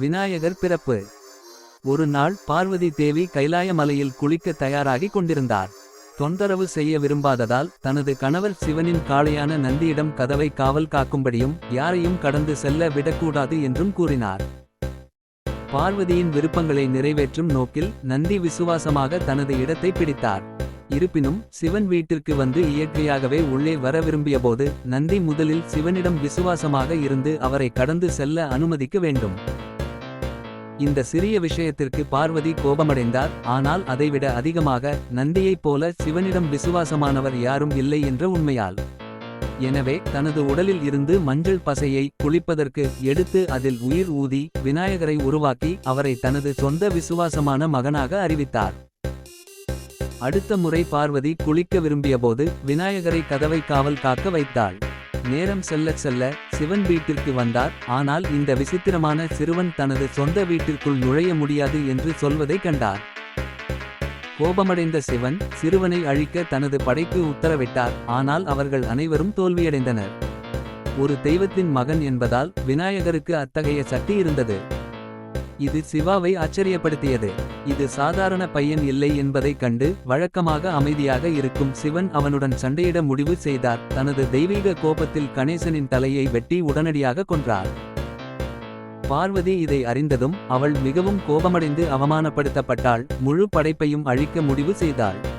விநாயகர் பிறப்பு. ஒரு நாள் பார்வதி தேவி கைலாய மலையில் குளிக்க தயாராகிக் கொண்டிருந்தார். தொந்தரவு செய்ய விரும்பாததால் தனது கணவர் சிவனின் காளையான நந்தியிடம் கதவை காவல் காக்கும்படியும் யாரையும் கடந்து செல்ல விடக்கூடாது என்றும் கூறினார். பார்வதியின் விருப்பங்களை நிறைவேற்றும் நோக்கில் நந்தி விசுவாசமாக தனது இடத்தை பிடித்தார். இருப்பினும் சிவன் வீட்டிற்கு வந்து இயற்கையாகவே உள்ளே வர விரும்பியபோது நந்தி முதலில் சிவனிடம் விசுவாசமாக இருந்து அவரை கடந்து செல்ல அனுமதிக்க வேண்டும். இந்த சிறிய விஷயத்திற்கு பார்வதி கோபமடைந்தார். ஆனால் அதைவிட அதிகமாக நந்தியைப் போல சிவனிடம் விசுவாசமானவர் யாரும் இல்லை என்ற உண்மையால். எனவே தனது உடலில் இருந்து மஞ்சள் பசையை குளிப்பதற்கு எடுத்து அதில் உயிர் ஊதி விநாயகரை உருவாக்கி அவரை தனது சொந்த விசுவாசமான மகனாக அறிவித்தார். அடுத்த முறை பார்வதி குளிக்க விரும்பியபோது விநாயகரை கதவை காவல் காக்க வைத்தாள். நேரம் செல்ல செல்ல சிவன் வீட்டிற்கு வந்தார். ஆனால் இந்த விசித்திரமான சிறுவன் தனது சொந்த வீட்டிற்குள் நுழைய முடியாது என்று சொல்வதை கண்டார். கோபமடைந்த சிவன் சிறுவனை அழிக்க தனது படைக்கு உத்தரவிட்டார். ஆனால் அவர்கள் அனைவரும் தோல்வியடைந்தனர். ஒரு தெய்வத்தின் மகன் என்பதால் விநாயகருக்கு அத்தகைய சக்தி இருந்தது. இது சிவாவை ஆச்சரியப்படுத்தியது. இது சாதாரண பையன் இல்லை என்பதைக் கண்டு வழக்கமாக அமைதியாக இருக்கும் சிவன் அவனுடன் சண்டையிட முடிவு செய்தார். தனது தெய்வீக கோபத்தில் கணேசனின் தலையை வெட்டி உடனடியாக கொன்றார். பார்வதி இதை அறிந்ததும் அவள் மிகவும் கோபமடைந்து அவமானப்படுத்தப்பட்டாள். முழு படைப்பையும் அழிக்க முடிவு செய்தாள்.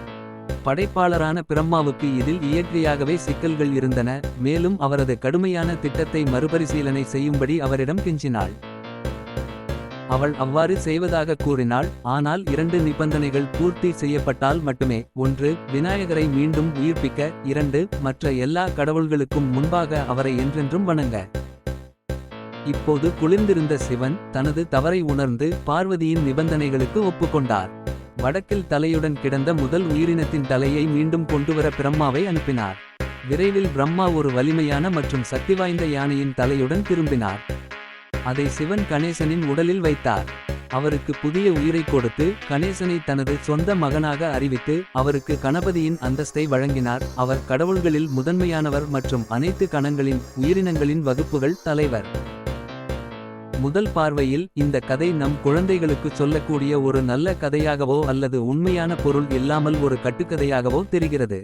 படைப்பாளரான பிரம்மாவுக்கு இதில் இயற்கையாகவே சிக்கல்கள் இருந்தன. மேலும் அவரது கடுமையான திட்டத்தை மறுபரிசீலனை செய்யும்படி அவரிடம் கெஞ்சினாள். அவள் அவ்வாறு செய்வதாக கூறினாள். ஆனால் இரண்டு நிபந்தனைகள் பூர்த்தி செய்யப்பட்டால் மட்டுமே. ஒன்று விநாயகரை மீண்டும் உயிர்ப்பிக்க. இரண்டு மற்ற எல்லா கடவுள்களுக்கும் முன்பாக அவரை என்றென்றும் வணங்க. இப்போது குளிர்ந்திருந்த சிவன் தனது தவறை உணர்ந்து பார்வதியின் நிபந்தனைகளுக்கு ஒப்புக்கொண்டார். வடக்கில் தலையுடன் கிடந்த முதல் உயிரினத்தின் தலையை மீண்டும் கொண்டுவர பிரம்மாவை அனுப்பினார். விரைவில் பிரம்மா ஒரு வலிமையான மற்றும் சக்திவாய்ந்த யானையின் தலையுடன் திரும்பினார். அதை சிவன் கணேசனின் உடலில் வைத்தார். அவருக்கு புதிய உயிரை கொடுத்து கணேசனை தனது சொந்த மகனாக அறிவித்து அவருக்கு கணபதியின் அந்தஸ்தை வழங்கினார். அவர் கடவுள்களில் முதன்மையானவர் மற்றும் அனைத்து கணங்களின் உயிரினங்களின் வகுப்புகள் தலைவர். முதல் பார்வையில் இந்த கதை நம் குழந்தைகளுக்கு சொல்லக்கூடிய ஒரு நல்ல கதையாகவோ அல்லது உண்மையான பொருள் இல்லாமல் ஒரு கட்டுக்கதையாகவோ தெரிகிறது.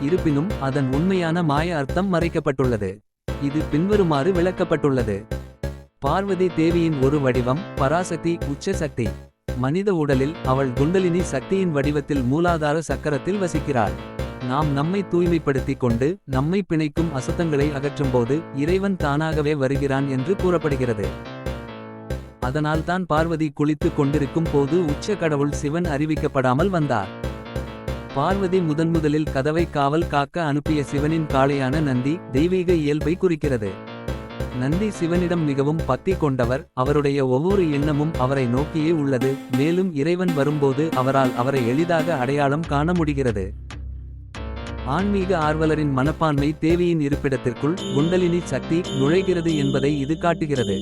இருப்பினும் அதன் உண்மையான மாய அர்த்தம் மறைக்கப்பட்டுள்ளது. இது பின்வருமாறு விளக்கப்பட்டுள்ளது. பார்வதி தேவியின் ஒரு வடிவம் பராசக்தி உச்ச சக்தி. மனித உடலில் அவள் குண்டலினி சக்தியின் வடிவத்தில் மூலாதார சக்கரத்தில் வசிக்கிறாள். நாம் நம்மை தூய்மைப்படுத்திக் கொண்டு நம்மை பிணைக்கும் அசுத்தங்களை அகற்றும்போது இறைவன் தானாகவே வருகிறான் என்று கூறப்படுகிறது. அதனால்தான் பார்வதி குளித்துக் கொண்டிருக்கும் போது உச்ச கடவுள் சிவன் அறிவிக்கப்படாமல் வந்தார். பார்வதி முதன்முதலில் கதவை காவல் காக்க அனுப்பிய சிவனின் காளையான நந்தி தெய்வீக இயல்பை குறிக்கிறது. நந்தி சிவனிடம் மிகவும் பக்தி கொண்டவர். அவருடைய ஒவ்வொரு எண்ணமும் அவரை நோக்கியே உள்ளது. மேலும் இறைவன் வரும்போது அவரால் அவரை எளிதாக அடையாளம் காண முடிகிறது. ஆன்மீக ஆர்வலரின் மனப்பான்மை தேவியின் இருப்பிடத்திற்குள் குண்டலினி சக்தி நுழைகிறது என்பதை இது காட்டுகிறது.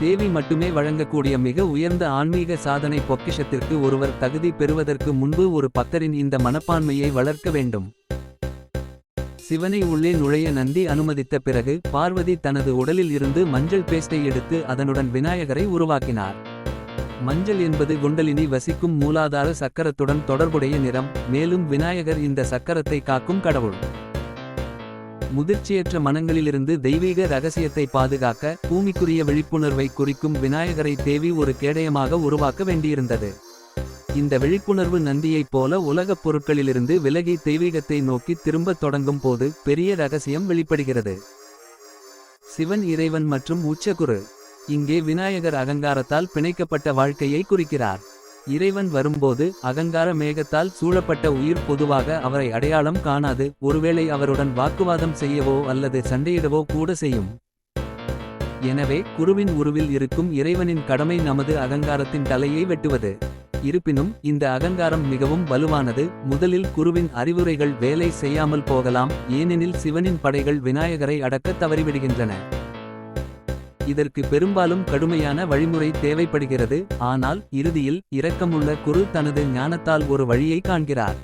தேவி மட்டுமே வழங்கக்கூடிய மிக உயர்ந்த ஆன்மீக சாதனை பொக்கிஷத்திற்கு ஒருவர் தகுதி பெறுவதற்கு முன்பு ஒரு பக்தரின் இந்த மனப்பான்மையை வளர்க்க வேண்டும். சிவனை உள்ளே நுழைய நந்தி அனுமதித்த பிறகு பார்வதி தனது உடலில் இருந்து மஞ்சள் பேஸ்டை எடுத்து அதனுடன் விநாயகரை உருவாக்கினார். மஞ்சள் என்பது குண்டலினி வசிக்கும் மூலாதார சக்கரத்துடன் தொடர்புடைய நிறம் மேலும் விநாயகர் இந்த சக்கரத்தை காக்கும் கடவுள். முதிர்ச்சியற்ற மனங்களிலிருந்து தெய்வீக ரகசியத்தை பாதுகாக்க பூமிக்குரிய விழிப்புணர்வை குறிக்கும் விநாயகரை தேவி ஒரு கேடயமாக உருவாக்க வேண்டியிருந்தது. இந்த விழிப்புணர்வு நந்தியைப் போல உலகப் பொருட்களிலிருந்து விலகி தெய்வீகத்தை நோக்கி திரும்பத் தொடங்கும் போது பெரிய ரகசியம் வெளிப்படுகிறது. சிவன் இறைவன் மற்றும் உச்சகுரு. இங்கே விநாயகர் அகங்காரத்தால் பிணைக்கப்பட்ட வாழ்க்கையை குறிக்கிறார். இறைவன் வரும்போது அகங்கார மேகத்தால் சூழப்பட்ட உயிர் பொதுவாக அவரை அடையாளம் காணாது ஒருவேளை அவருடன் வாக்குவாதம் செய்யவோ அல்லது சண்டையிடவோ கூட செய்யும். எனவே குருவின் உருவில் இருக்கும் இறைவனின் கடமை நமது அகங்காரத்தின் தலையை வெட்டுவது. இருப்பினும் இந்த அகங்காரம் மிகவும் வலுவானது. முதலில் குருவின் அறிவுரைகள் வேலை செய்யாமல் போகலாம் ஏனெனில் சிவனின் படைகள் விநாயகரை அடக்க தவறிவிடுகின்றன. இதற்கு பெரும்பாலும் கடுமையான வழிமுறை தேவைப்படுகிறது ஆனால் இறுதியில் இரக்கமுள்ள குரு தனது ஞானத்தால் ஒரு வழியை காண்கிறார்.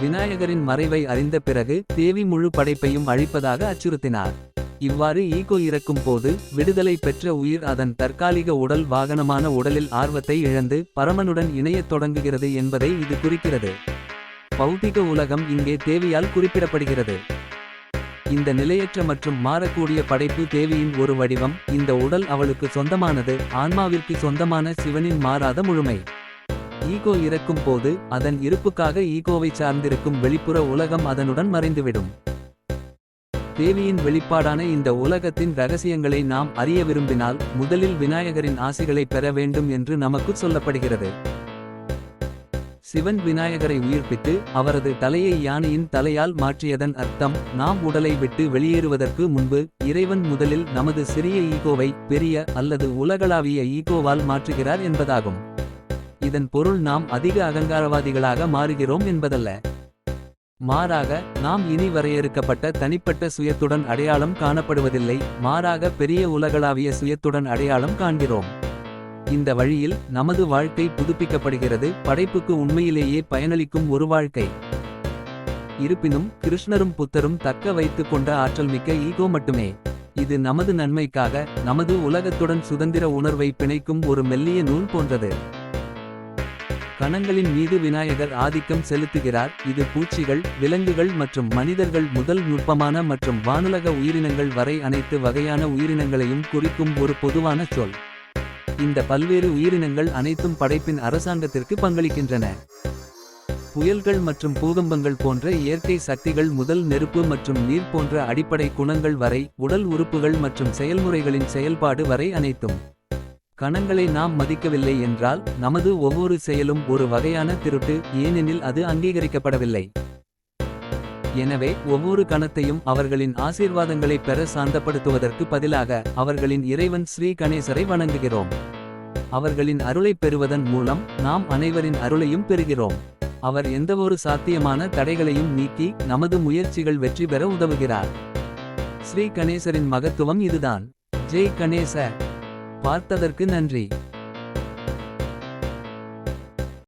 விநாயகரின் மறைவை அறிந்த பிறகு தேவி முழு படைப்பையும் அழிப்பதாக அச்சுறுத்தினார். இவ்வாறு ஈகோ இறக்கும் போது விடுதலை பெற்ற உயிர் அதன் தற்காலிக உடல் வாகனமான உடலில் ஆர்வத்தை இழந்து பரமனுடன் இணையத் தொடங்குகிறது என்பதை இது குறிக்கிறது. பௌதிக உலகம் இங்கே தேவியால் குறிப்பிடப்படுகிறது. இந்த நிலையற்ற மற்றும் மாறக்கூடிய படைப்பு தேவியின் ஒரு வடிவம் இந்த உடல் அவளுக்கு சொந்தமானது ஆன்மாவிற்கு சொந்தமான சிவனின் மாறாத முழுமை. ஈகோ இறக்கும் போது அதன் இருப்புக்காக ஈகோவை சார்ந்திருக்கும் வெளிப்புற உலகம் அதனுடன் மறைந்துவிடும். தேவியின் வெளிப்பாடான இந்த உலகத்தின் ரகசியங்களை நாம் அறிய விரும்பினால் முதலில் விநாயகரின் ஆசிகளை பெற வேண்டும் என்று நமக்கு சொல்லப்படுகிறது. சிவன் விநாயகரை உயிர்ப்பித்து அவரது தலையை யானையின் தலையால் மாற்றியதன் அர்த்தம் நாம் உடலை விட்டு வெளியேறுவதற்கு முன்பு இறைவன் முதலில் நமது சிறிய ஈகோவை பெரிய அல்லது உலகளாவிய ஈகோவால் மாற்றுகிறார் என்பதாகும். இதன் பொருள் நாம் அதிக அகங்காரவாதிகளாக மாறுகிறோம் என்பதல்ல. மாறாக நாம் இனி வரையறுக்கப்பட்ட தனிப்பட்ட சுயத்துடன் அடையாளம் காணப்படுவதில்லை மாறாக பெரிய உலகளாவிய சுயத்துடன் அடையாளம் காண்கிறோம். இந்த வழியில் நமது வாழ்க்கை புதுப்பிக்கப்படுகிறது படைப்புக்கு உண்மையிலேயே பயனளிக்கும் ஒரு வாழ்க்கை. இருப்பினும் கிருஷ்ணரும் புத்தரும் தக்க வைத்து கொண்ட ஆற்றல் மிக்க ஈகோ மட்டுமே. இது நமது நன்மைக்காக நமது உலகத்துடன் சுதந்திர உணர்வை பிணைக்கும் ஒரு மெல்லிய நூல் போன்றது. கணங்களின் மீது விநாயகர் ஆதிக்கம் செலுத்துகிறார். இது பூச்சிகள் விலங்குகள் மற்றும் மனிதர்கள் முதல் நுட்பமான மற்றும் வானுலக உயிரினங்கள் வரை அனைத்து வகையான உயிரினங்களையும் குறிக்கும் ஒரு பொதுவான சொல். இந்த பல்வேறு உயிரினங்கள் அனைத்தும் படைப்பின் அரசாங்கத்திற்கு பங்களிக்கின்றன. புயல்கள் மற்றும் பூகம்பங்கள் போன்ற இயற்கை சக்திகள் முதல் நெருப்பு மற்றும் நீர் போன்ற அடிப்படை குணங்கள் வரை உடல் உறுப்புகள் மற்றும் செயல்முறைகளின் செயல்பாடு வரை அனைத்தும் கணங்களை நாம் மதிக்கவில்லை என்றால் நமது ஒவ்வொரு செயலும் ஒரு வகையான திருட்டு ஏனெனில் அது அங்கீகரிக்கப்படவில்லை. எனவே ஒவ்வொரு கணத்தையும் அவர்களின் ஆசீர்வாதங்களை பெற சாந்தப்படுத்துவதற்கு பதிலாக அவர்களின் இறைவன் ஸ்ரீ கணேசரை வணங்குகிறோம். அவர்களின் அருளை பெறுவதன் மூலம் நாம் அனைவரின் அருளையும் பெறுகிறோம். அவர் எந்தவொரு சாத்தியமான தடைகளையும் நீக்கி நமது முயற்சிகள் வெற்றி பெற உதவுகிறார். ஸ்ரீ கணேசரின் மகத்துவம் இதுதான். ஜெய் கணேச பார்த்ததற்கு நன்றி.